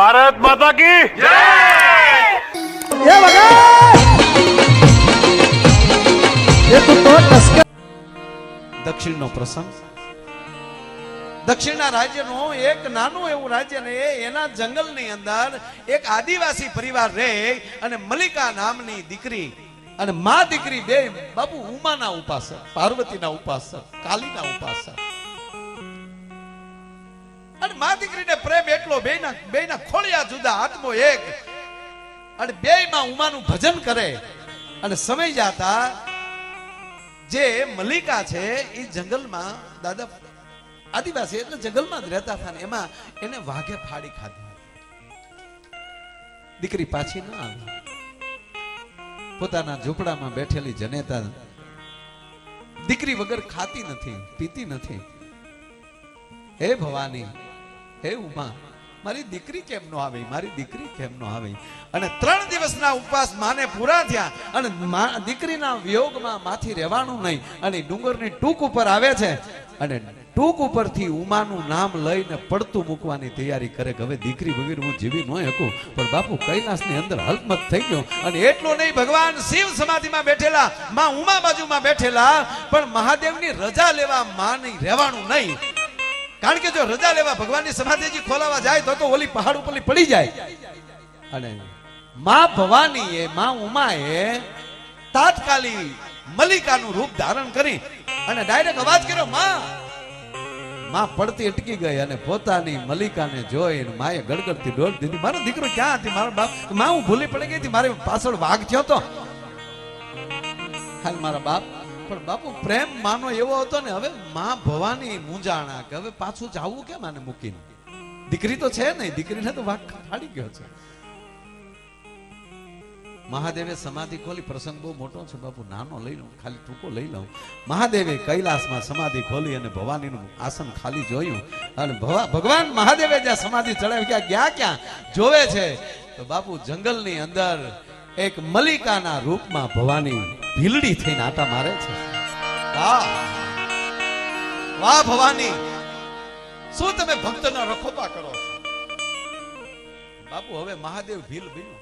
ભારત માતા કી એ વગર એ તું તો લશ્કર દક્ષિણનો પ્રસંગ. દક્ષિણના રાજ્યનું એક નાનું એવું રાજ્ય ને એના જંગલની અંદર એક આદિવાસી પરિવાર રહે અને મલિકા નામની દીકરી અને મા દીકરી બે બાબુ ઉમાના ઉપાસક પાર્વતીના ઉપાસક કાલીના ઉપાસક. અને મા દીકરીને પ્રેમ એટલો બેના બેના ખોળિયા જુદા આત્મો એક. અને બેયમાં ઉમાનું ભજન કરે. અને સમય જાતા જે મલિકા છે, એ જંગલમાં દાદા આદિવાસી એટલે જંગલમાં જ રહેતા હતા એમાં એને વાઘે ફાડી ખાધી. દીકરી પાછી ના આવી. પોતાના ઝૂંપડામાં બેઠેલી જનેતા દીકરી વગર ખાતી નથી, પીતી નથી. હે ભવાની હે ઉમા, મારી દીકરી કેમ નો આવી? મારી દીકરી કેમ નો આવી? અને ત્રણ દિવસના ઉપવાસ માને પૂરા થયા અને દીકરીના વિયોગમાં માથી રહેવાનું નહીં. અને ડુંગરની ટૂંક ઉપર આવે છે અને ટૂંક ઉપરથી ઉમાનું નામ લઈને પડતું મૂકવાની તૈયારી કરે કે હવે દીકરી વગેરે હું જીવી ન શકું. પણ બાપુ, કૈલાસની અંદર હલમત થઈ ગયો. અને એટલું નહીં, ભગવાન શિવ સમાધિમાં બેઠેલા, માં ઉમા બાજુમાં બેઠેલા, પણ મહાદેવની રજા લેવા માની રહેવાનું નહીં. કારણ કે જો રજા લેવા ભગવાનની સમાધિજી ખોલાવા જાય તો તો ઓલી પહાડ ઉપર પડી જાય. અને માં ભવાનીએ, માં ઉમાએ તાત્કાલિક મલિકાનું રૂપ ધારણ કરી અને ડાયરેક્ટ અવાજ કર્યો, માં! માં પડતી અટકી ગઈ અને પોતાની મલિકાને જોઈ માએ ગડગડતી ડોલ દીધી. મારો દીકરો ક્યાં હતી? મારો બાપમાં, હું ભૂલી પડી ગઈ હતી. મારી પાછળ વાઘ થયો તો હાલ મારા બાપ પણ બાપુ, પ્રેમ માનો એવો હતો ને, હવે માં ભવાની મૂંઝાણા કે હવે પાછું જાવું કેમ આને મૂકીને? દીકરી તો છે નહીં, દીકરીને તો વાક ફાડી ગયો છે. મહાદેવે સમાધિ ખોલી, પ્રસંગ બહુ મોટો છે બાપુ, નાનો લઈ લઉં, ખાલી ટૂંકો લઈ લઉં. મહાદેવે કૈલાસમાં સમાધિ ખોલી અને ભવાનીનું આસન ખાલી જોયું. અને ભગવાન મહાદેવે જ્યાં સમાધિ ચડાવી ક્યાં ગયા ક્યાં? જોવે છે. તો બાપુ, જંગલની અંદર એક મલિકાના રૂપમાં ભવાની ભીલડી થઈને આટા મારે છે. વાહ. ભવાની. શું તમે ભક્તના રખોપા કરો છો? બાપુ, હવે મહાદેવ ભીલ બન્યો.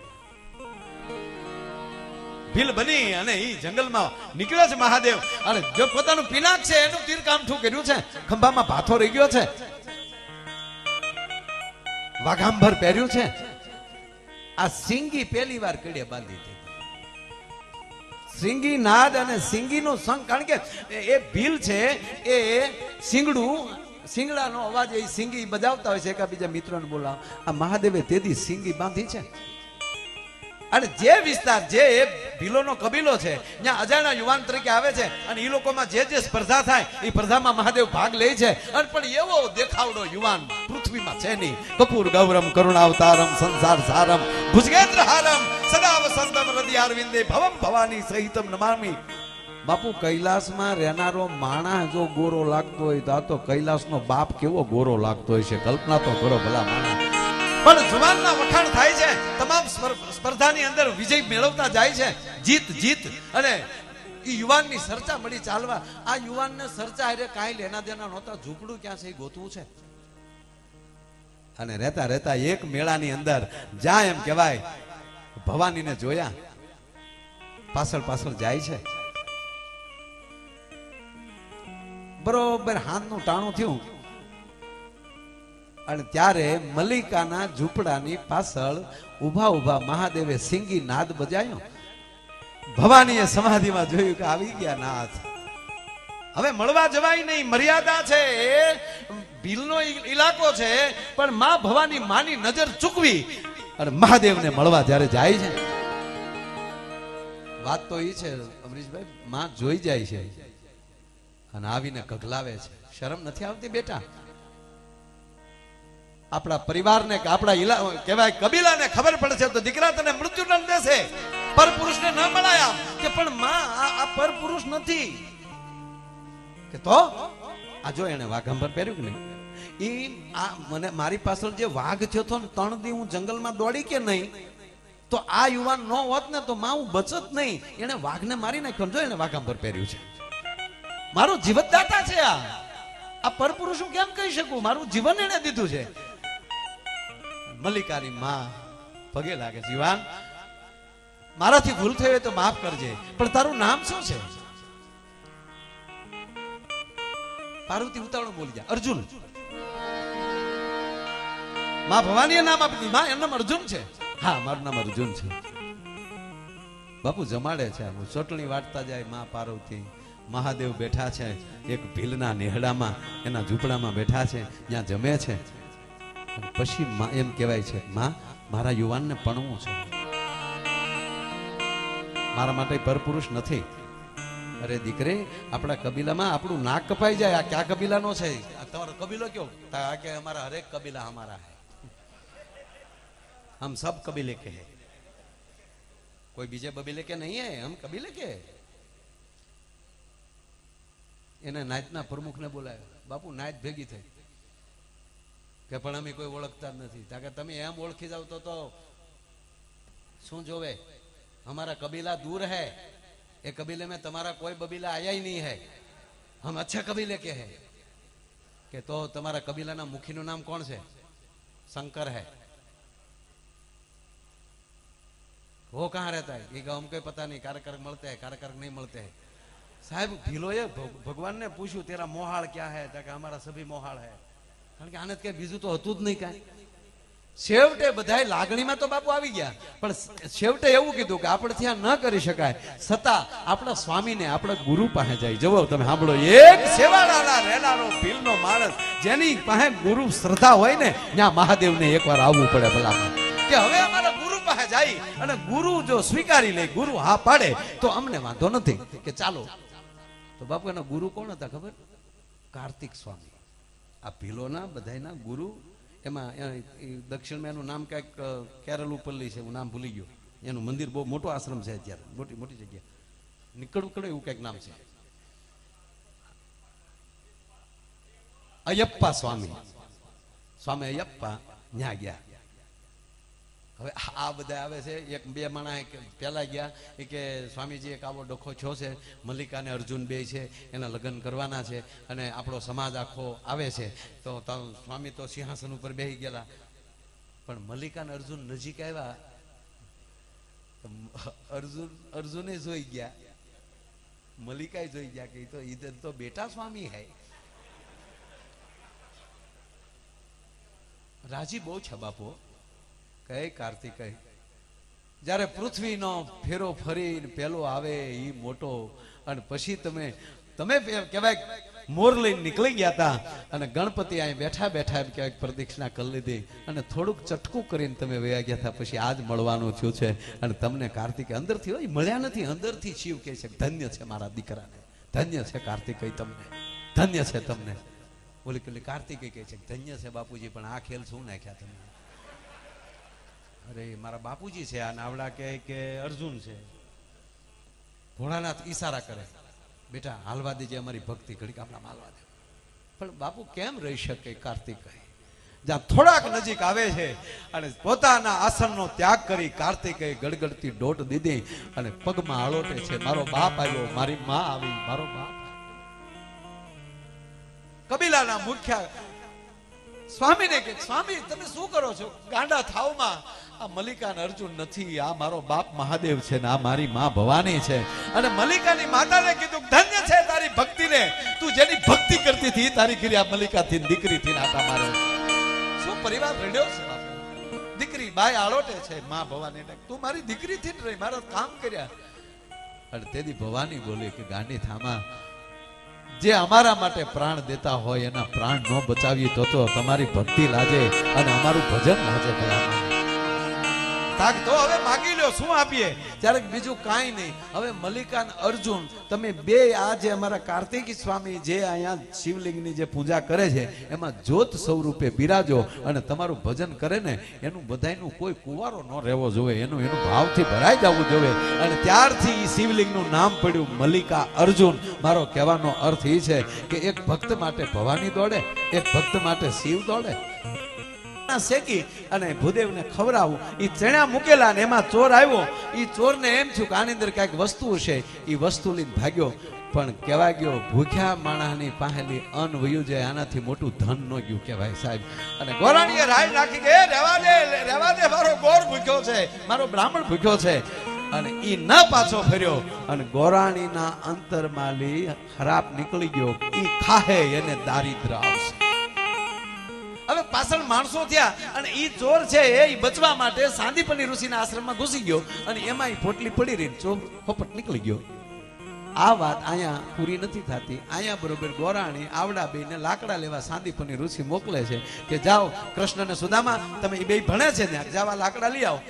ભીલ બની અને એ જંગલમાં નીકળ્યો છે મહાદેવ. અને જો પોતાનું પિનાક છે, એનું તીર કામઠું કર્યું છે. ખંભામાં ભાથો રહી ગયો છે. વાઘાંભર પહેર્યું છે. આ સિંગી પહેલી વાર કડે બાંધી હતી. સિંગી નાદ અને સિંગીનો સંગ કારણ કે એ ભીલ છે, એ સિંગડું, સિંગડાનો અવાજ એ સિંગી બજાવતા હોય છે, એકબીજા મિત્રોને બોલાવ આ મહાદેવે તેથી સિંગી બાંધી છે. અને જે વિસ્તાર, જે એ ભીલોનો કબીલો છે, ત્યાં અજાણ્યા યુવાન તરીકે આવે છે અને એ લોકોમાં જે જે સ્પર્ધા થાય એ સ્પર્ધામાં મહાદેવ ભાગ લે છે. અને પણ એવો દેખાવડો યુવાન પૃથ્વીમાં છે નહીં. કપૂર, ગૌરમ, કરુણાવતારમ, સંસાર સારમ, ભુજગેન્દ્ર હારમ સદા વસંતમ હૃદયારવિંદે ભવમ ભવાની સહિતમ નમામી. બાપુ, કૈલાસમાં રહેનારો માણસ જો ગોરો લાગતો હોય તો આ તો કૈલાસનો બાપ કેવો ગોરો લાગતો હોય છે કલ્પના તો કરો ભલા માણસ પણ જુવાનના વખાણ થાય છે. તમામ સ્પર્ધાની અંદર વિજય મેળવતા જાય છે. જીત જીત. અને એ યુવાનની સરચા મળી ચાલવા. આ યુવાનને સરચા હારે કાંઈ લેના દેના નહોતા. ઝૂંપડું ક્યાં છે એ ગોતવું છે? અને રહેતા રહેતા એક મેળાની અંદર જ્યાં એમ કહેવાય, ભવાનીને જોયા. પાછળ પાછળ જાય છે. બરોબર હાથનું ટાણું થયું. અને ત્યારે મલ્લિકાના ઝૂંપડાની પાછળ ઊભા ઊભા મહાદેવે સિંગી નાદ બજાયો. ભવાનીએ સમાધિમાં જોયું કે આવી ગયા નાથ હવે મળવા જવાય નહીં, મર્યાદા છે. ભીલનો ઈ- ઇલાકો છે, પણ માં ભવાની માની નજર ચૂકવી અને મહાદેવને મળવા જ્યારે જાય છે. વાત તો એ છે, અમરીશભાઈ, માં જોઈ જાય છે અને આવીને કગલાવે છે. શરમ નથી આવતી બેટા? આપણા પરિવારને, આપણા કહેવાય કબીલાને ખબર પડે છે તો દીકરા તને મૃત્યુદંડ દેશે. પર પુરુષને ન મળાયા કે પણ માં આ પર પુરુષ નથી. કે તો? આ જો એને વાઘંબર પહેર્યું કે નહીં? એ આ મને મારી પાછળ જે વાઘ થયો હતો ને, ત્રણ દી હું જંગલમાં દોડી કે નહીં, તો આ યુવાન નો હોત ને તો માં હું બચત નહીં. એને વાઘને મારી નાખ્યો જો એને વાઘંબર પહેર્યું છે. મારો જીવતદાતા છે આ. આ પરપુરુષ હું કેમ કહી શકું? મારું જીવન એને દીધું છે. મલ્લિકાની માં પગે લાગે જીવાન મારાથી ભૂલ થઈ હોય તો માફ કરજે, પણ તારું નામ શું છે? પાર્વતી, ઉતાવળ બોલી જાય અર્જુન. માં ભવાની નામ આપી દીધું માં એમ નામ અર્જુન છે? હા, મારું નામ અર્જુન છે. બાપુ જમાડે છે આમ ચોટણી વાટતા જાય માં પાર્વતી. મહાદેવ બેઠા છે. એક ભીલના નેહડામાં, એના ઝૂંપડામાં બેઠા છે. ત્યાં જમે છે. પછી એમ કહેવાય છે, માં, મારા યુવાનને પણવું છે. મારા માટે પરપુરુષ નથી. અરે દીકરે, આપણા કબીલામાં આપણું નાક કપાઈ જાય. આ ક્યાં કબીલાનો છે? તમારો કબીલો કયો? આ કે અમારા હરેક કબીલા અમારા હે. હમ સબ કબીલે કે હે. કોઈ બીજે બબીલે કે નહીં હે? હમ કબીલે કે એને નાયતના પ્રમુખને બોલાવ્યો. બાપુ, નાયત ભેગી થઈ. કે પણ અમે કોઈ ઓળખતા જ નથી. કે તમે એમ ઓળખી જાવ તો તો શું જોવે? હમારા કબીલા દૂર હે. એ કબીલે મેં તમારા કોઈ બબીલા આયા નહીં હે. હમ અચ્છા કબીલે કે હે. કે તો તમારા કબીલાના મુખીનું નામ કોણ છે? શંકર હે. वो कहाँ रहता है ये हम कोई નહીં. नहीं कार्यकर्क મળતે हैं कार्यकर्क नहीं મળતે हैं साहब ભીલોએ ભગવાનને પૂછ્યું, તેરા મોહાળ ક્યાં હે? તો કે, અમારા સભી મોહાળ હે. કારણ કે આને કઈ બીજું તો હતું જ નહીં કાંઈ. છેવટે બધા લાગણીમાં તો બાપુ આવી ગયા. પણ છેવટે એવું કીધું કે આપણે ત્યાં ન કરી શકાય. છતાં આપણા સ્વામીને આપણા ગુરુ પાસે જાય. જવો તમે સાંભળો. એક સેવાડાના રહેનારો ભીલનો માણસ, જેની પાસે ગુરુ શ્રદ્ધા હોય ને, ત્યાં મહાદેવને એકવાર આવવું પડે ભલામાં કે હવે અમારા ગુરુ પાસે જાય અને ગુરુ જો સ્વીકારી લે, ગુરુ હા પાડે, તો અમને વાંધો નથી. કે ચાલો. તો બાપુ એનો ગુરુ કોણ હતા ખબર? કાર્તિક સ્વામી. આ ભીલોના બધાના ગુરુ, એમાં દક્ષિણમાં એનું નામ કંઈક કેરલ ઉપરલી છે, હું નામ ભૂલી ગયો. એનું મંદિર બહુ મોટો આશ્રમ છે અત્યારે, મોટી મોટી જગ્યા. નીકળવું કડે એવું કંઈક નામ છે. અયપ્પા સ્વામી. સ્વામી અયપ્પા, ન્યા ગયા. હવે આ- બધા આવે છે, એક બે માણા પહેલા ગયા, એ કે સ્વામીજી એક આવો ડખો છો છે, મલ્લિકા અને અર્જુન બે છે, એના લગ્ન કરવાના છે અને આપણો સમાજ આખો આવે છે. ત- સ્વામી તો સિંહાસન ઉપર બેસી ગયેલા. પણ મલ્લિકા અને અર્જુન નજીક આવ્યા. અર્જુન, અર્જુને જોઈ ગયા. મલ્લિકાએ જોઈ ગયા કે તો ઈધર તો બેટા સ્વામી હૈ. રાજી બહુ છે બાપુ કઈ કાર્તિકય જ્યારે પૃથ્વીનો ફેરો ફરી પેલો આવે એ મોટો, અને પછી તમે તમે કહેવાય મોર લઈને નીકળી ગયા હતા અને ગણપતિ અહીં બેઠા બેઠા એમ કહેવાય પ્રદક્ષિણા કરી લીધી, અને થોડુંક ચટકું કરીને તમે વયા ગયા હતા પછી આજ મળવાનું થયું છે, અને તમને કાર્તિકે અંદરથી હોય, મળ્યા નથી, અંદરથી શિવ કહે છે, ધન્ય છે મારા દીકરાને, ધન્ય છે કાર્તિક તમને, ધન્ય છે તમને. બોલી પેલી કાર્તિકે કહે છે ધન્ય છે બાપુજી, પણ આ ખેલ શું નાખ્યા તમે અરે, મારા બાપુજી છે, આ નાવડા કહે કે અર્જુન છે. ભોળાનાથ ઈશારા કરે. બેટા, હાલવા દેજે અમારી ભક્તિ ઘડીક, આપણા હાલવા દે. પણ બાપુ કેમ રહી શકે કાર્તિક જ્યાં થોડાક નજીક આવે છે અને પોતાના આસનનો ત્યાગ કરી કાર્તિકે ગડગડતી દોટ દીધી અને પગમાં આળોટે છે. મારો બાપ આવ્યો, મારી માં આવી, મારો બાપ કબીલાના મુખ્ય સ્વામીને કે, સ્વામી, તમે શું કરો છો? ગાંડા થાવમાં આ મલ્લિકા ને અર્જુન નથી. આ મારો બાપ મહાદેવ છે ને આ મારી માં ભવાની છે. અને મલ્લિકાની માતાને કીધું, ધન્ય છે તારી ભક્તિને તું જેની ભક્તિ કરતી હતી, તારી ઘરે આ મલ્લિકાથી દીકરી થી નાતા મારે શું પરિવાર રડ્યો છે દીકરી બાય આળોટે છે, માં ભવાની. તું મારી દીકરી થી રહી, મારા કામ કર્યા. અને તેથી ભવાની બોલી કે, ગાંડી થામા જે અમારા માટે પ્રાણ દેતા હોય, એના પ્રાણ ન બચાવીએ તો તો તમારી ભક્તિ લાજે અને અમારું ભજન લાજે ભલામણ. તાક તો હવે માગી લ્યો, શું આપીએ? ત્યારે બીજું કાંઈ નહીં. હવે મલ્લિકા અને અર્જુન, તમે બે આ જે અમારા કાર્તિકી સ્વામી જે અહીંયા શિવલિંગની જે પૂજા કરે છે, એમાં જ્યોત સ્વરૂપે બિરાજો અને તમારું ભજન કરે ને, એનું બધાયનું કોઈ કુવારો ન રહેવો જોઈએ. એનું એનું ભાવથી ભરાઈ જવું જોઈએ. અને ત્યારથી ઈ શિવલિંગનું નામ પડ્યું મલ્લિકા અર્જુન. મારો કહેવાનો અર્થ એ છે કે એક ભક્ત માટે ભવાની દોડે, એક ભક્ત માટે શિવ દોડે એ એ એ આનાથી મોટું ધન ન ગયું, કહેવાય સાહેબ. અને ગોરાણીએ રાય નાખી કે, "એ રહેવા દે રહેવા દે, મારો ગોર ભૂખ્યો છે, મારો બ્રાહ્મણ ભૂખ્યો છે. અને ઈ ન પાછો ફર્યો. અને ગોરાણીના અંતરમાલી ખરાબ નીકળી ગયો. ઈ ખાહે, એને દારિદ્ર આવશે. પાછળ માણસો થયા અને એ ચોર છે એ બચવા માટે સાંદીપની ઋષિના આશ્રમમાં ઘૂસી ગયો અને એમાં પોટલી પડી રહી ચોર પોપટ નીકળી ગયો. આ વાત અહીંયા પૂરી નથી થતી. અહીંયા બરોબર ગોરાણી આવડા બેને લાકડા લેવા સાંદીપની ઋષિ મોકલે છે કે જાઓ કૃષ્ણ સુદામા, તમે એ બે ભણે છે ત્યાં. જાવા લાકડા લઈ આવો.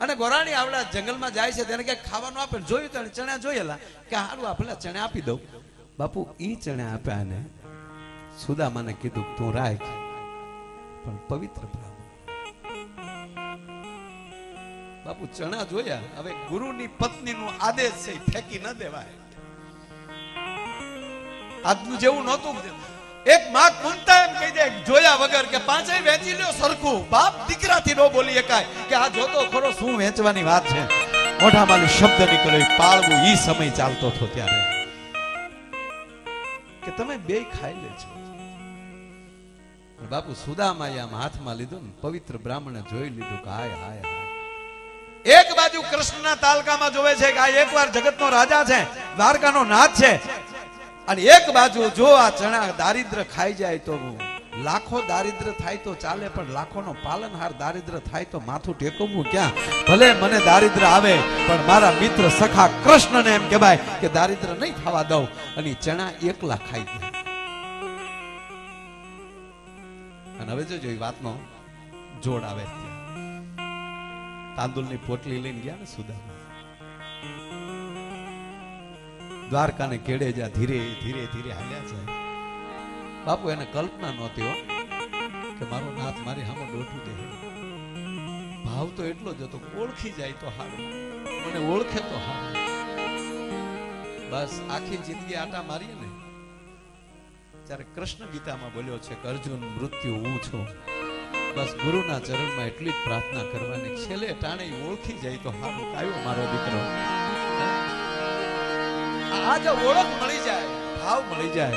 અને ગોરાણી આવડા જંગલમાં જાય છે તેને ક્યાંક ખાવાનું આપે જોયું તો ચણા જોયેલા કે સારું આ ચણા આપી દઉં. બાપુ, ઈ ચણા આપ્યા ને સુદામાને કીધું તું રાખ. પણ પવિત્ર બ્રાહ્મણ. બાપુ, ચણા જોયા? હવે ગુરુની પત્નીનો આદેશ છે, ફેંકી ન દેવાય. આજનું જેવું નહોતું. એક માત કુંતા એમ કહી દે, જોયા વગર કે પાંચેય વેચી લ્યો સરખું. બાપ દીકરાથી નો બોલી એકાય કે આ જોતો ખરો શું વેચવાની વાત છે? મોઢામાં શબ્દ નીકળ્યો પાળવું ઈ સમય ચાલતો હતો ત્યારે. કે તમે બે ખાઈ લેજો. અને બાપુ સુદામાએ હાથમાં લીધું પવિત્ર બ્રાહ્મણે જોઈ લીધું કે હાય હાય એક બાજુ કૃષ્ણના તાલકામાં જોવે છે કે આ એકવાર જગતનો રાજા છે, દ્વારકાનો નાથ છે. અને એક બાજુ જો આ ચણા દારિદ્ર ખાઈ જાય તો લાખો દારિદ્ર થાય તો ચાલે, પણ લાખોનો પાલનહાર દારિદ્ર થાય તો માથું ટેકવવું ક્યાં? ભલે મને દારિદ્ર આવે, પણ મારા મિત્ર સખા કૃષ્ણને એમ કહેવાય કે દારિદ્ર નહીં થવા દઉં. અને ચણા એકલા ખાઈ ગયા અને હવે જોજો, એ વાતનો જોડ આવે તાંદુલની પોટલી લઈને ગયા ને સુદામા. દ્વારકાને કેડે જા ધીરે ધીરે ધીરે હાલ્યા છે બાપુ, એને કલ્પના નહોતી હો કે મારો નાથ મારી સામે દોઠું દે. ભાવ તો એટલો જ હતો, ઓળખી જાય તો હારું. મને ઓળખે તો હારું. બસ, આખી જિંદગી આટા મારીએ ત્યારે કૃષ્ણ ગીતામાં બોલ્યો છે કે અર્જુન, મૃત્યુ હું છું. બસ ગુરુના ચરણમાં એટલી જ પ્રાર્થના કરવાની છેલ્લે ટાણે ઓળખી જાય તો હારું કાયો મારો દીકરો. આ જો ઓળખ મળી જાય, ભાવ મળી જાય.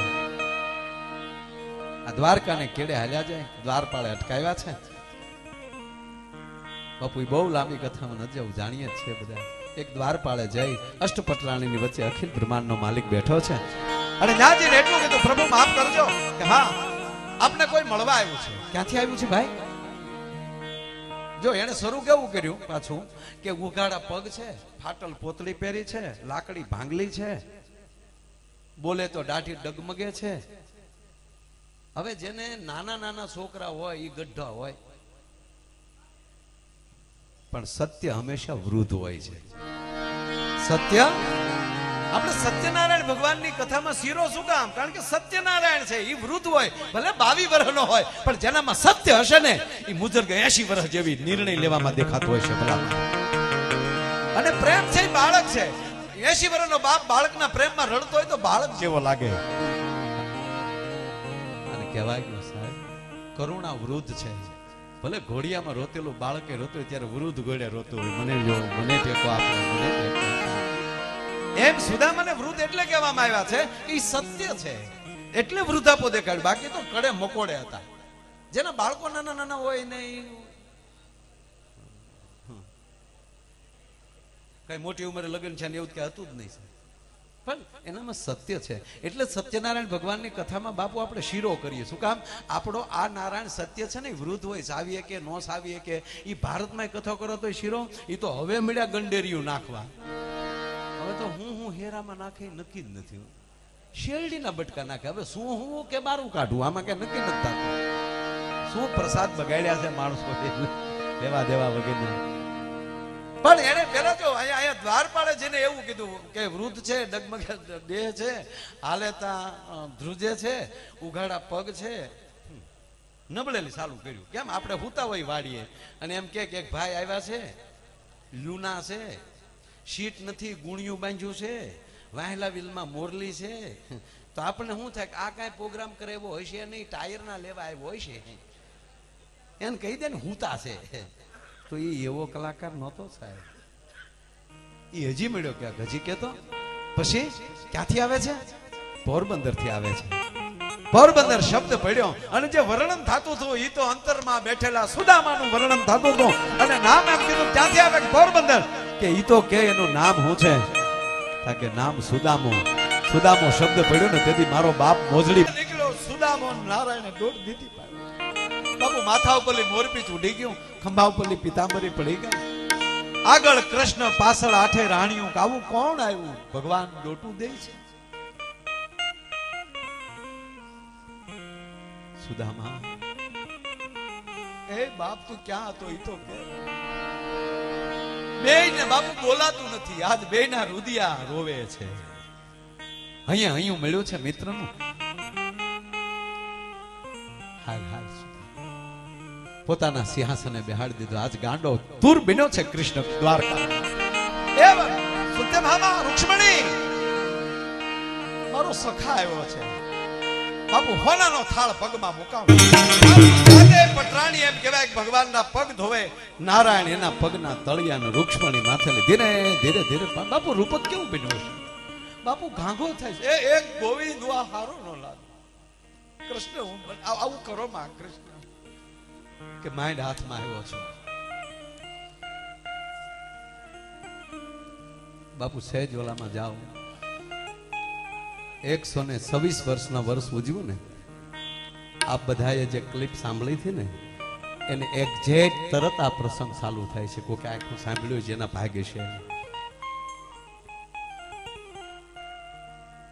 આ દ્વારકાને કેડે હાલ્યા જાય? દ્વારપાળે અટકાવ્યા છે? બાપુ બહુ લાંબી કથામાં ન જવું, જાણીએ જ છે બધા. એક દ્વારપાળે જઈ અષ્ટપટરાણીની વચ્ચે અખિલ બ્રહ્માંડનો માલિક બેઠો છે. અને નાજીને એટલું પ્રભુ માફ કરજો કે હા આપને કોઈ મળવા આવ્યું છે. ક્યાંથી આવ્યું છે ભાઈ? જો એને શરૂ કેવું કર્યું પાછું? કે ઉઘાડા પગ છે ફાટલ પોતળી પહેરી છે લાકડી ભાંગલી છે બોલે તો દાઢી ડગમગે છે. હવે જેને નાના નાના છોકરા હોય એ ગઢા હોય. પણ સત્ય હંમેશા વૃદ્ધ હોય છે. સત્ય? આપણે સત્યનારાયણ ભગવાનની કથામાં શીરો શું કામ? કારણ કે સત્યનારાયણ છે, એ વૃદ્ધ હોય, ભલે બાવી વર્ષનો હોય, પણ જેનામાં સત્ય હશે ને, એ મુજબ એસી વર્ષ જેવી નિર્ણય લેવામાં દેખાતો હોય છે અને પ્રેમ છે બાળક છે. એસી વર્ષનો બાપ બાળકના પ્રેમમાં રડતો હોય તો બાળક જેવો લાગે. અને કહેવાય ગયું સાહેબ, કરુણા વૃદ્ધ છે. ભલે ઘોડિયામાં રોતેલું બાળકે રોતું ત્યારે વૃદ્ધ ઘોડે રોતું હોય. મને જો, મને ટેકો આપો, મને ટેકો. એમ સુદામાને વૃદ્ધ એટલે કહેવામાં આવ્યા છે એ સત્ય છે. એટલે વૃદ્ધાપો દેખાડ. બાકી તો કડે મકોડે હતા. જેના બાળકો નાના નાના હોય ને કઈ મોટી ઉંમરે લગ્ન છે ને એવું કઈ હતું જ નહીં પણ એનામાં સત્ય છે. એટલે સત્યનારાયણ ભગવાનની કથામાં બાપુ આપણે શીરો કરીએ. શું કામ? આપણો આ નારાયણ સત્ય છે ને વૃદ્ધ હોય, સાવીએ કે નો સાવીએ કે એ ભારતમાં કથા કરો તો શીરો? એ તો હવે મળ્યા ગંડેરિયું નાખવા. તો હું હું હેરામાં નાખે નક્કી જ નથી શેરડીના બટકા નાખે. હવે શું હું કે બારું કાઢું? આમાં કે નક્કી નથી શું પ્રસાદ બગાડ્યા છે માણસો? દેવા દેવા વગેરે. પણ એને પેલા જો અહીંયા અહીંયા દ્વારપાળે જઈને એવું કીધું કે વૃદ્ધ છે, ડગમગે દેહ છે હાલેતા ધ્રુજે છે, ઉઘાડા પગ છે. નબળેલી ચાલુ કર્યું. કેમ? આપણે હુતા હોય વાડીએ અને એમ કે એક ભાઈ આવ્યા છે, લૂના છે. શીટ નથી, ગુણિયું બાંધ્યું છે વાહેલા વિલમાં મોરલી છે. તો આપણને શું થાય આ કાંઈ પ્રોગ્રામ કરે એવો હોય છે નહીં, ટાયરના લેવા આવ્યો હોય છે. એને કહી દે ને હુતા છે. તો એ એવો કલાકાર નહોતો સાહેબ. એ હજી મળ્યો ક્યાંક? હજી કેતો પછી? ક્યાંથી આવે છે? પોરબંદરથી આવે છે. પોરબંદર શબ્દ પડ્યો. અને જે વર્ણન થતું હતું એ તો અંતરમાં બેઠેલા સુદામાનું વર્ણન થતું હતું. અને નામ એમ કીધું, ક્યાંથી આવે પોરબંદર? કે ઈ તો કે એનું નામ શું છે? કે નામ સુદામો. સુદામો શબ્દ પડ્યો ને તેથી મારો બાપ મોજડી નીકળ્યો. સુદામો નારાયણ દોડ દીધી બાપુ માથા ઉપરલી મોરપીચ ઉડી ગયું. ખંભા ઉપરલી પિતાંબરી પડી ગઈ. આગળ કૃષ્ણ પાછળ આઠે રાણીઓ આવું કોણ આવ્યું? ભગવાન દોટું દે છે. સુદામા, એ બાપ તું ક્યાં હતો? ઈ તો કે. બે ને બાપુ બોલાતું નથી. આજ બે ના રુદિયા રોવે છે. અહીંયા અહીંયા મળ્યું છે મિત્રનું. હાલ હાલ. પોતાના સિંહાસને બેહાડી દીધો. આજ ગાંડો તુર બન્યો છે કૃષ્ણ દ્વારકા. એ સત્યભામા રૂક્ષ્મણી. મારો સખા આવ્યો છે. બાપુ હોનાનો થાળ પગમાં મુકાવ પટરાણી એમ કહેવાય ભગવાનના પગ ધોવે, નારાયણ એના પગના તળિયાને રૂક્ષ્મણી માથે ધીરે ધીરે ધીરે. બાપુ રૂપક કેવું બન્યું છે બાપુ ઘાંઘો થાય છે. એ એક ગોવિંદ આ હારો નો લાગે. કૃષ્ણ આવું કરો માં, કૃષ્ણ. કે માઇન્ડ હાથમાં આવ્યો છો. બાપુ, સહેજ ઓલામાં જાઓ. એકસો ને છવ્વીસ વર્ષના વર્ષ ઉજવ્યું ને, આપ બધાએ જે ક્લિપ સાંભળી હતી ને, એને એક્ઝેક્ટ તરત આ પ્રસંગ ચાલુ થાય છે. કોઈ આખું સાંભળ્યું જેના ભાગે છે.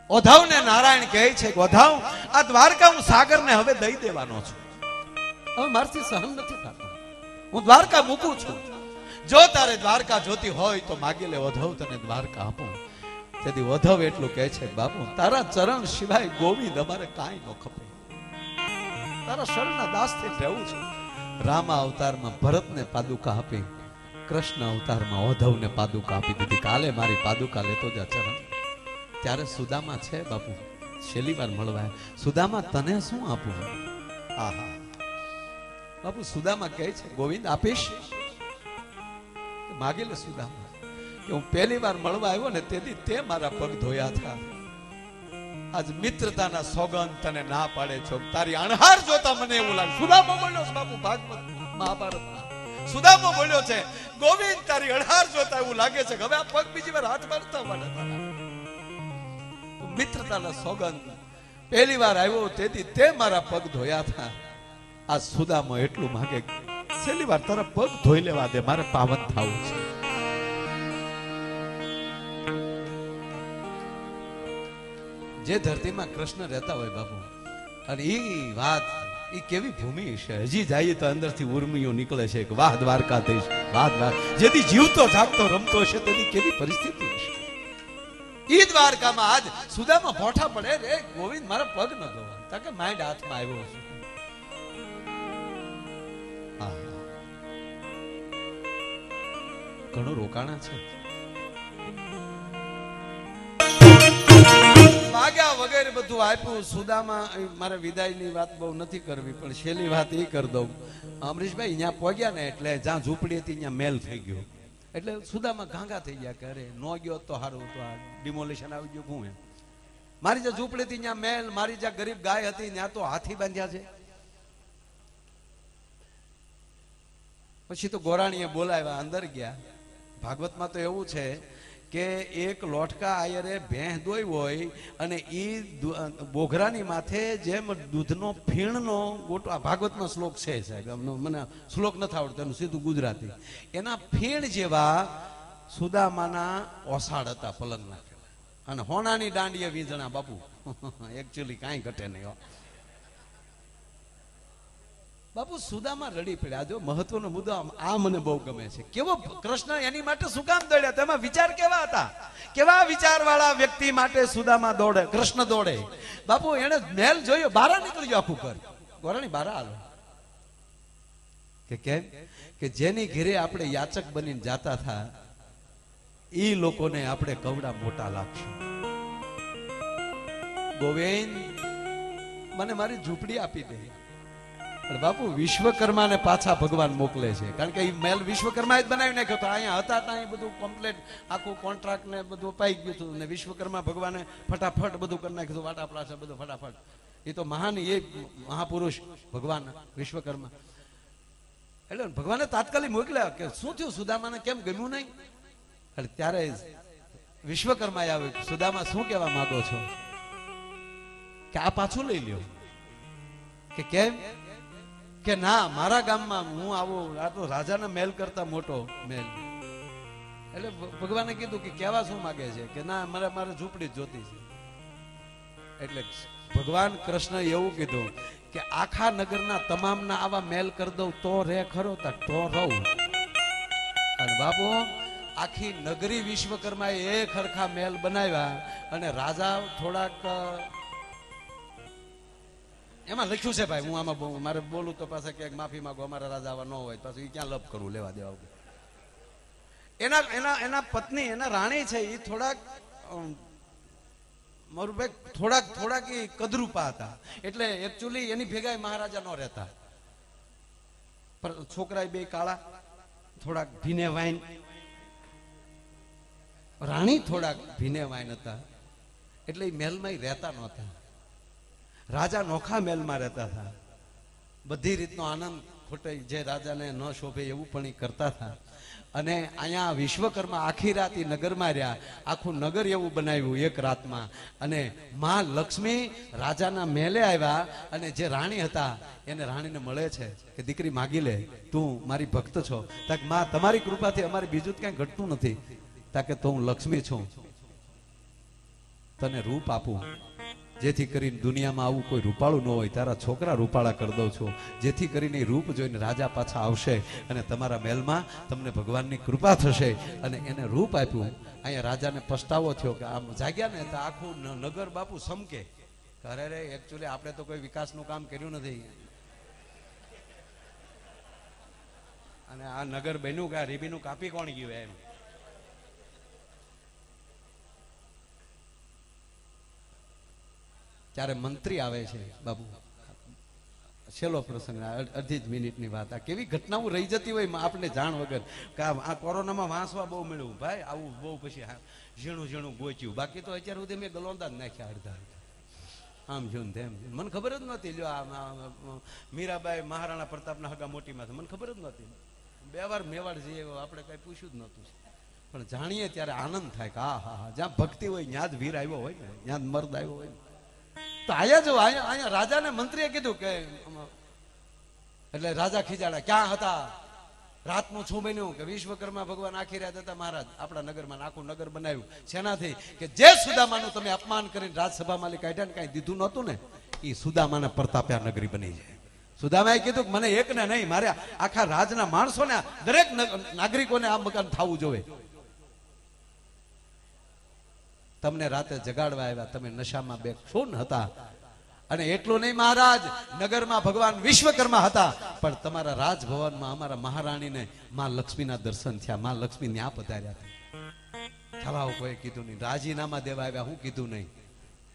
ઓધાવ ને નારાયણ કહે છે કે, ઓધાવ, આ દ્વારકા હું સાગરને હવે દઈ દેવાનો છું. હવે મારથી સહન નથી થતો. હું દ્વારકા મૂકું છું. જો તારે દ્વારકા જોતી હોય તો માગી લે, ઓધવ, તને દ્વારકા આપું. તેથી વધવ એટલું કહે છે, બાપુ, તારા ચરણ સિવાય ગોવિંદ અમારે કાંઈ ન ખપે. તારા શરણના દાસથી રહેવું છે. રામા અવતારમાં ભરતને પાદુકા આપી, કૃષ્ણ અવતારમાં ઓધવને પાદુકા આપી દીધી. કાલે મારી પાદુકા લેતો જા ચરણ. ત્યારે સુદામા છે, બાપુ. છેલ્લી વાર મળવા સુદામા, તને શું આપું? આહા. બાપુ, સુદામા કહે છે, ગોવિંદ, આપીશ? માગેલે સુદામા હું પહેલી વાર મળવા આવ્યો ને તેથી તે મારા પગ ધોયા હતા આજ મિત્રતાના સોગંદ તને ના પાડે છો. તારી અણહાર જોતા મને એવું લાગે. સુદામો બોલ્યો છે, બાપુ, ભાગવત મહાભારતમાં. સુદામો બોલ્યો છે, ગોવિંદ તારી અણહાર જોતા એવું લાગે છે હવે આ પગ બીજી વાર હાથ મારતા મને મિત્રતાના સોગંદ પહેલી વાર આવ્યો તેથી તે મારા પગ ધોયા હતા આ સુદામો એટલું માગે છેલ્લી વાર તારા પગ ધોઈ લેવા દે, મારે પાવન થવું છે. જે ધરતીમાં કૃષ્ણ રહેતા હોય બાપુ. અને એ વાત એ કેવી ભૂમિ છે? હજી જઈએ તો અંદરથી ઉર્મિઓ નીકળે છે કે વાહ દ્વારકાધીશ વાહ દ્વાર. જેથી જીવતો જાગતો રમતો છે તેની કેવી પરિસ્થિતિ હશે? એ દ્વારકામાં આજ સુદામાં ભોઠા પડે રે ગોવિંદ મારા પગ ન ધોવા. તાકે માઇન્ડ હાથમાં આવ્યો છે ઘણું રોકાણા છે. માગ્યા વગેરે બધું આપ્યું. સુદામાં મારે વિદાયની વાત બહુ નથી કરવી, પણ છેલ્લી વાત એ કરી દઉં. અમરીશભાઈ અહીંયા પહોંચ્યા ને એટલે જ્યાં ઝૂંપડી હતી ત્યાં મેલ થઈ ગયો. એટલે સુદામાં ઘાંઘા થઈ ગયા કે અરે નો ગયો તો સારું તો આ ડિમોલેશન આવી ગયું હું એમ? મારી જ્યાં ઝૂંપડી હતી ત્યાં મેલ, મારી જ્યાં ગરીબ ગાય હતી, ત્યાં તો હાથી બાંધ્યા છે. પછી તો ગોરાણીએ બોલાવ્યા, અંદર ગયા. ભાગવતમાં તો એવું છે કે એક લોટકા આયરે ભેંસ દોઈ હોય અને એ બોઘરાની માથે જેમ દૂધનો ફીણનો ગોટો, આ ભાગવતનો શ્લોક છે સાહેબ, એમનો મને શ્લોક નથી આવડતો, એનું સીધું ગુજરાતી. એના ફીણ જેવા સુદામાના ઓસાડ હતા પલંગના. અને હોનાની દાંડીએ વીંજણા બાપુ. એકચ્યુઅલી કાંઈ ઘટે નહીં હો. બાપુ, સુદામાં રડી પડ્યા. જો મહત્વનો મુદ્દો આ મને બહુ ગમે છે. કેવો કૃષ્ણ એની માટે શું કામ દોડ્યા? તેમાં વિચાર કેવા હતા? કેવા વિચારવાળા વ્યક્તિ માટે સુદામાં દોડે? કૃષ્ણ દોડે. બાપુ એને મેલ જોયો. બારા નીકળી ગયો આખું ઘર. ગોરાણી, બારા હાલો. કે કેમ? કે જેની ઘેરે આપણે યાચક બનીને જાતા હતા એ લોકોને આપણે કવડા મોટા લાગશું. ગોવિંદ, મને મારી ઝૂંપડી આપી દે. અને બાપુ, વિશ્વકર્માને પાછા ભગવાન મોકલે છે. કારણ કે એ મહેલ વિશ્વકર્મા જ બનાવી નાખ્યો હતો અહીંયા હતા ત્યાં બધું કમ્પ્લેટ આખું કોન્ટ્રાક્ટ ને બધું અપાઈ ગયું હતું. ને વિશ્વકર્મા ભગવાને ફટાફટ બધું કરી નાખ્યું હતું. વાટા પ્લાસા બધું ફટાફટ. એ તો મહાન એ મહાપુરુષ ભગવાન, વિશ્વકર્મા. એટલે ભગવાને તાત્કાલિક મોકલ્યા કે શું થયું? સુદામાને કેમ ગમ્યું નહીં? એટલે ત્યારે વિશ્વકર્માએ આવ્યું સુદામા, શું કહેવા માંગો છો? કે આ પાછું લઈ લ્યો. કે કેમ? કે ના, મારા ગામમાં હું આવું, આ તો રાજાના મહેલ કરતા મોટો મેલ એટલે ભગવાને કીધું કે કેવા શું માગે છે? કે ના, મારે મારે ઝૂંપડી જોતી છે. એટલે ભગવાન કૃષ્ણ એવું કીધું કે આખા નગરના તમામના આવા મેલ કરી દઉં તો રે ખરો તા રહું. અને બાપુ, આખી નગરી વિશ્વકર્માએ એક હરખા મહેલ બનાવ્યા અને રાજા થોડાક એમાં લખ્યું છે ભાઈ હું આમાં બહુ- મારે બોલું તો પાછા ક્યાંક માફી માંગો અમારા રાજા આવા ન હોય પાછું એ ક્યાં લપ કરવું લેવા દેવા એના એના એના પત્ની એના રાણી છે એ થોડાક અમ, મારું ભાઈ થોડાક થોડાક એ કદરૂપા હતા. એટલે એકચ્યુઅલી એની ભેગા મહારાજા ન રહેતા. પણ છોકરા બે કાળા થોડાક ભીને વાઈન રાણી થોડાક ભીને વાઈન હતા. એટલે એ મહેલમાં રહેતા નહોતા. રાજા નોખા મહેલમાં રહેતા હતા. બધી રીતનો આનંદ ખોટે, જે રાજાને ન શોભે એવું પણ એ કરતા હતા. અને અહીંયા વિશ્વકર્મા આખી રાત ઈ નગરમાં રહ્યા. આખું નગર એવું બનાવ્યું એક રાતમાં. અને માં લક્ષ્મી રાજાના મહેલે આવ્યા અને જે રાણી હતા, એને રાણીને મળે છે કે, દીકરી માગી લે, તું મારી ભક્ત છો. તાકમાં, તમારી કૃપાથી અમારે બીજું જ કાંઈ ઘટતું નથી. તાકે તો હું લક્ષ્મી છું. તને રૂપ આપું. જેથી કરીને દુનિયામાં આવું કોઈ રૂપાળું ન હોય, તારા છોકરા રૂપાળા કરી દઉં છું. જેથી કરીને રૂપ જોઈને રાજા પાછા આવશે અને તમારા મહેલમાં તમને ભગવાનની કૃપા થશે. અને એને રૂપ આપ્યું. અહીંયા રાજાને પસ્તાવો થયો કે આમ જાગ્યા ને તો આખું નગર બાપુ સમકે. અરે રે એકચ્યુઅલી આપણે તો કોઈ વિકાસનું કામ કર્યું નથી અને આ નગર બન્યું કે આ રીબીનું કાપી કોણ ગયું એમ? ત્યારે મંત્રી આવે છે બાબુ છેલ્લો પ્રસંગ અડધી જ મિનિટની વાત. આ કેવી ઘટનાઓ રહી જતી હોય આપણે જાણ વગર કે આ કોરોનામાં વાંસવા બહુ મળ્યું. ભાઈ આવું બહુ પછી હા, ઝીણું ઝીણું ગોચ્યું. બાકી તો અત્યાર સુધી મેં ગલોંદા જ નાખ્યા અડધા. આમ જોન તેમ મને ખબર જ નહોતી. લ્યો આ- મીરાબાઈ મહારાણા પ્રતાપના હગા મોટીમાં મને ખબર જ નહોતી. બે વાર મેવાડ જઈએ આપણે કાંઈ પૂછ્યું જ નહોતું. પણ જાણીએ ત્યારે આનંદ થાય કે આ હા હા જ્યાં ભક્તિ હોય ત્યાં જ વીર આવ્યો હોય ને. ત્યાં જ મર્દ આવ્યો હોય ને. તો આયા જો, અહીંયા અહીંયા રાજાને મંત્રીએ કીધું કે એટલે રાજા ખીજાડા, ક્યાં હતા? રાતનું છું બન્યું કે વિશ્વકર્મા ભગવાન આખી રાત હતા. મહારાજ, આપણા નગરમાં આખું નગર બનાવ્યું. શેનાથી? કે જે સુદામાનું તમે અપમાન કરીને રાજસભામાં કાઢ્યા ને કાંઈ દીધું નહોતું ને એ સુદામાના પ્રતાપ્યા નગરી બની જાય. સુદામાએ કીધું કે મને એક ને નહીં, મારે આખા રાજના માણસોને દરેક નાગરિકોને આ મકાન થવું જોવે તમને રાતે જગાડવા આવ્યા. તમે નશામાં બે શું હતા. અને એટલું નહીં મહારાજ, નગરમાં ભગવાન વિશ્વકર્મા હતા. પણ તમારા રાજભવનમાં અમારા મહારાણીને માં લક્ષ્મીના દર્શન થયા. માં લક્ષ્મી ન્યા પધાર્યા હતા. કોઈ કીધું નહીં. રાજીનામા દેવા આવ્યા. હું કીધું નહીં.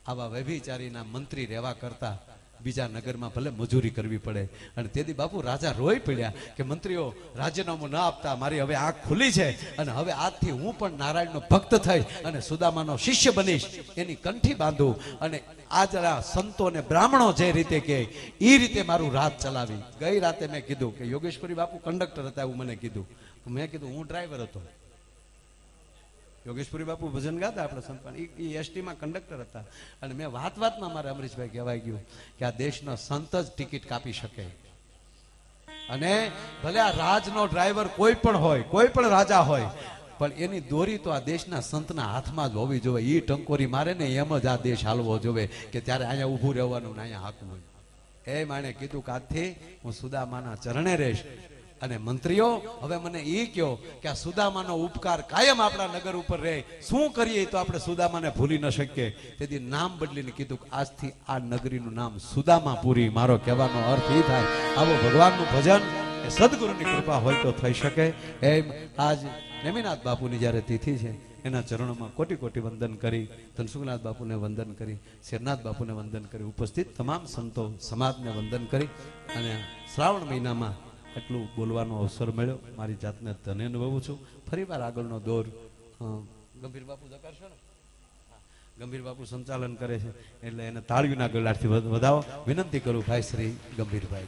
આવા વ્યભિચારીના મંત્રી રહેવા કરતા બીજા નગરમાં ભલે મજૂરી કરવી પડે. અને તેથી બાપુ રાજા રોઈ પડ્યા કે, મંત્રીઓ, રાજીનામું ન આપતા, મારી હવે આંખ ખુલી છે. અને હવે આજથી હું પણ નારાયણનો ભક્ત થઈ અને સુદામાનો શિષ્ય બનીશ. એની કંઠી બાંધું અને આજના સંતો અને બ્રાહ્મણો જે રીતે કહે એ રીતે મારું રાત ચલાવી. ગઈ રાતે મેં કીધું કે, યોગેશ્વરી બાપુ કંડક્ટર હતા એવું મને કીધું. મેં કીધું, હું ડ્રાઈવર હતો. યોગેશ્વરી બાપુ ભજન ગાતા આપણે સંતાન. એ એસટીમાં કંડક્ટર હતા. અને મેં વાત વાતમાં મારે અમરીશભાઈ કહેવાય ગયું કે આ દેશનો સંત જ ટિકિટ કાપી શકે. અને ભલે આ રાજનો ડ્રાઈવર કોઈ પણ હોય, કોઈ પણ રાજા હોય, પણ એની દોરી તો આ દેશના સંતના હાથમાં જ હોવી જોઈએ. એ ટંકોરી મારે ને એમ જ આ દેશ હાલવો જોઈએ કે ત્યારે અહીંયા ઊભું રહેવાનું ને અહીંયા હાકવું. એ માણે કીધું કે આજથી હું સુદામાના ચરણે રહીશ. અને મંત્રીઓ, હવે મને એ કહો કે આ સુદામાનો ઉપકાર કાયમ આપણા નગર ઉપર રહે. શું કરીએ તો આપણે સુદામાને ભૂલી ન શકીએ? તેથી નામ બદલીને કીધું કે આજથી આ નગરીનું નામ સુદામાપુરી. મારો કહેવાનો અર્થ એ થાય, આવો ભગવાનનું ભજન એ સદગુરુની કૃપા હોય તો થઈ શકે. એમ આજ નેમિનાથ બાપુની જ્યારે તિથિ છે, એના ચરણોમાં કોટી કોટી વંદન કરી, ધનસુખનાથ બાપુને વંદન કરી, શેરનાથ બાપુને વંદન કરી, ઉપસ્થિત તમામ સંતો સમાજને વંદન કરી અને શ્રાવણ મહિનામાં એટલું બોલવાનો અવસર મળ્યો. મારી જાતને ધન્ય અનુભવું છું. ફરી વાર આગળનો દોર ગંભીર બાપુ દકારશો ને? ગંભીર બાપુ સંચાલન કરે છે. એટલે એને તાળવીના ગલાટથી વધાવો. વિનંતી કરું ભાઈ શ્રી ગંભીરભાઈ